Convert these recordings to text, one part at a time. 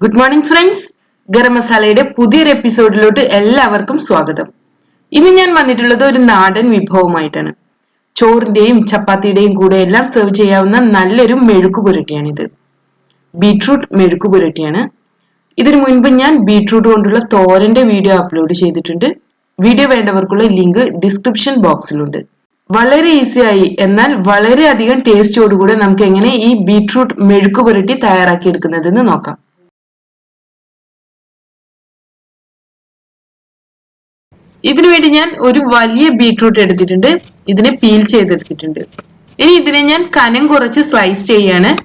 Good morning friends garam മസാലയുടെ പുതിയൊരു എപ്പിസോഡിലോട്ട് എല്ലാവർക്കും സ്വാഗതം. ഇന്ന് ഞാൻ വന്നിട്ടുള്ളത് ഒരു നാടൻ വിഭവമായിട്ടാണ്. ചോറിന്റെയും ചപ്പാത്തിയുടെയും കൂടെ എല്ലാം സെർവ് ചെയ്യാവുന്ന നല്ലൊരു മെഴുക്കു പുരട്ടിയാണിത്. ബീട്രൂട്ട് മെഴുക്കു പുരട്ടിയാണ്. ഇതിനു മുൻപ് ഞാൻ ബീട്രൂട്ട് കൊണ്ടുള്ള തോരന്റെ വീഡിയോ അപ്ലോഡ് ചെയ്തിട്ടുണ്ട്. വീഡിയോ വേണ്ടവർക്കുള്ള ലിങ്ക് ഡിസ്ക്രിപ്ഷൻ ബോക്സിലുണ്ട് വളരെ ഈസിയായി എന്നാൽ വളരെയധികം ടേസ്റ്റോടുകൂടെ നമുക്ക് എങ്ങനെ ഈ ബീട്രൂട്ട് മെഴുക്കു പുരട്ടി തയ്യാറാക്കി എടുക്കുന്നതെന്ന് നോക്കാം. ഇതിനു വേണ്ടി ഞാൻ ഒരു വലിയ ബീട്രൂട്ട് എടുത്തിട്ടുണ്ട്. ഇതിനെ പീൽ ചെയ്തെടുത്തിട്ടുണ്ട്. ഇനി ഇതിനെ ഞാൻ കനം കുറച്ച് സ്ലൈസ് ചെയ്യാണ്.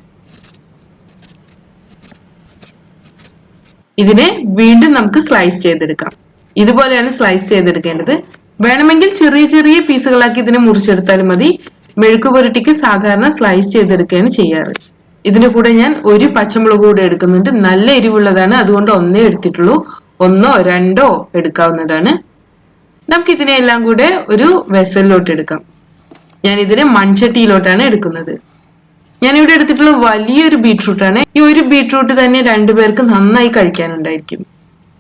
ഇതിനെ വീണ്ടും നമുക്ക് സ്ലൈസ് ചെയ്തെടുക്കാം. ഇതുപോലെയാണ് സ്ലൈസ് ചെയ്തെടുക്കേണ്ടത്. വേണമെങ്കിൽ ചെറിയ ചെറിയ പീസുകളാക്കി ഇതിനെ മുറിച്ചെടുത്താലും മതി. മെഴുക്ക് പുരട്ടിക്ക് സാധാരണ സ്ലൈസ് ചെയ്തെടുക്കുകയാണ് ചെയ്യാറ്. ഇതിന് കൂടെ ഞാൻ ഒരു പച്ചമുളക് കൂടെ എടുക്കുന്നുണ്ട്. നല്ല എരിവുള്ളതാണ്. അതുകൊണ്ട് ഒന്നേ എടുത്തിട്ടുള്ളൂ. ഒന്നോ രണ്ടോ എടുക്കാവുന്നതാണ്. നമുക്ക് ഇതിനെ എല്ലാം കൂടെ ഒരു വെസലിലോട്ട് എടുക്കാം. ഞാൻ ഇതിനെ മൺചട്ടിയിലോട്ടാണ് എടുക്കുന്നത്. ഞാൻ ഇവിടെ എടുത്തിട്ടുള്ള വലിയൊരു ബീട്രൂട്ടാണ്. ഈ ഒരു ബീട്രൂട്ട് തന്നെ രണ്ടുപേർക്ക് നന്നായി കഴിക്കാനുണ്ടായിരിക്കും.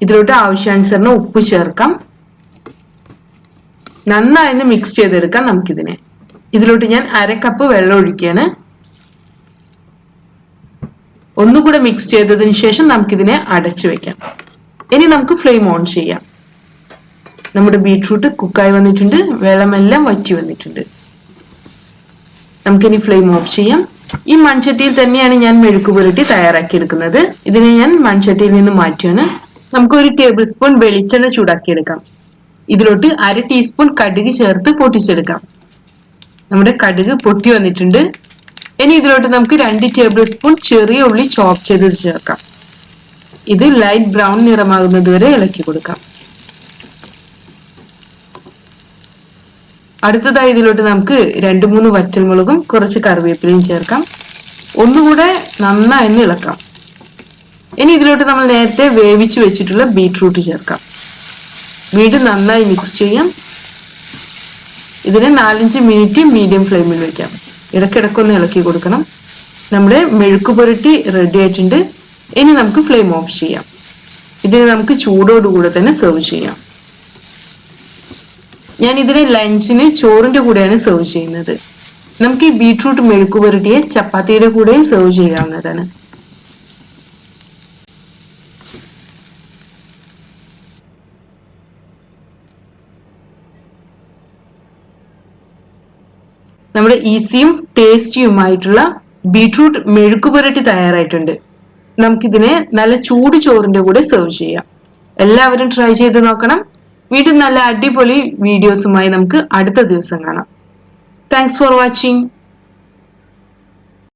ഇതിലോട്ട് ആവശ്യാനുസരണം ഉപ്പ് ചേർക്കാം. നന്നായി മിക്സ് ചെയ്തെടുക്കാം നമുക്കിതിനെ. ഇതിലോട്ട് ഞാൻ അര കപ്പ് വെള്ളം ഒഴിക്കുകയാണ്. ഒന്നുകൂടെ മിക്സ് ചെയ്തതിന് ശേഷം നമുക്കിതിനെ അടച്ചു വെക്കാം. ഇനി നമുക്ക് ഫ്ലെയിം ഓൺ ചെയ്യാം. നമ്മുടെ ബീട്രൂട്ട് കുക്കായി വന്നിട്ടുണ്ട് വെള്ളമെല്ലാം വറ്റി വന്നിട്ടുണ്ട്. നമുക്കിനി ഫ്ലെയിം ഓഫ് ചെയ്യാം. ഈ മൺചട്ടിയിൽ തന്നെയാണ് ഞാൻ മെഴുക്ക് പുരട്ടി തയ്യാറാക്കി എടുക്കുന്നത് ഇതിനെ ഞാൻ മൺചട്ടിയിൽ നിന്ന് മാറ്റുകയാണ് നമുക്ക് ഒരു ടേബിൾ സ്പൂൺ വെളിച്ചെണ്ണ ചൂടാക്കിയെടുക്കാം. ഇതിലോട്ട് അര ടീസ്പൂൺ കടുക് ചേർത്ത് പൊട്ടിച്ചെടുക്കാം. നമ്മുടെ കടുക് പൊട്ടി വന്നിട്ടുണ്ട്. ഇനി ഇതിലോട്ട് നമുക്ക് രണ്ട് ടേബിൾ സ്പൂൺ ചെറിയ ഉള്ളി ചോപ്പ് ചെയ്ത് ചേർക്കാം. ഇത് ലൈറ്റ് ബ്രൗൺ നിറമാകുന്നത് വരെ ഇളക്കി കൊടുക്കാം. അടുത്തതായി ഇതിലോട്ട് നമുക്ക് രണ്ട് മൂന്ന് വറ്റൽമുളകും കുറച്ച് കറിവേപ്പിലയും ചേർക്കാം. ഒന്നുകൂടെ നന്നായി ഇളക്കാം. ഇനി ഇതിലോട്ട് നമ്മൾ നേരത്തെ വേവിച്ച് വെച്ചിട്ടുള്ള ബീട്രൂട്ട് ചേർക്കാം. വീണ്ടും നന്നായി മിക്സ് ചെയ്യാം. ഇതിനെ നാലഞ്ച് മിനിറ്റ് മീഡിയം ഫ്ലെയിമിൽ വെക്കാം. ഇടയ്ക്കിടയ്ക്കൊന്ന് ഇളക്കി കൊടുക്കണം. നമ്മുടെ മെഴുക്ക് പുരട്ടി റെഡി ആയിട്ടുണ്ട്. ഇനി നമുക്ക് ഫ്ലെയിം ഓഫ് ചെയ്യാം. ഇതിനെ നമുക്ക് ചൂടോടുകൂടെ തന്നെ സെർവ് ചെയ്യാം. ഞാൻ ഇതിനെ ലഞ്ചിന് ചോറിന്റെ കൂടെയാണ് സെർവ് ചെയ്യുന്നത്. നമുക്ക് ഈ ബീട്രൂട്ട് മെഴുക്ക് പുരട്ടിയെ ചപ്പാത്തിയുടെ കൂടെയും സെർവ് ചെയ്യാവുന്നതാണ്. നമ്മുടെ ഈസിയും ടേസ്റ്റിയുമായിട്ടുള്ള ബീട്രൂട്ട് മെഴുക്ക് പുരട്ടി തയ്യാറായിട്ടുണ്ട്. നമുക്കിതിനെ നല്ല ചൂട് ചോറിന്റെ കൂടെ സെർവ് ചെയ്യാം. എല്ലാവരും ട്രൈ ചെയ്ത് നോക്കണം. വീണ്ടും നല്ല അടിപൊളി വീഡിയോസുമായി നമുക്ക് അടുത്ത ദിവസം കാണാം. Thanks for watching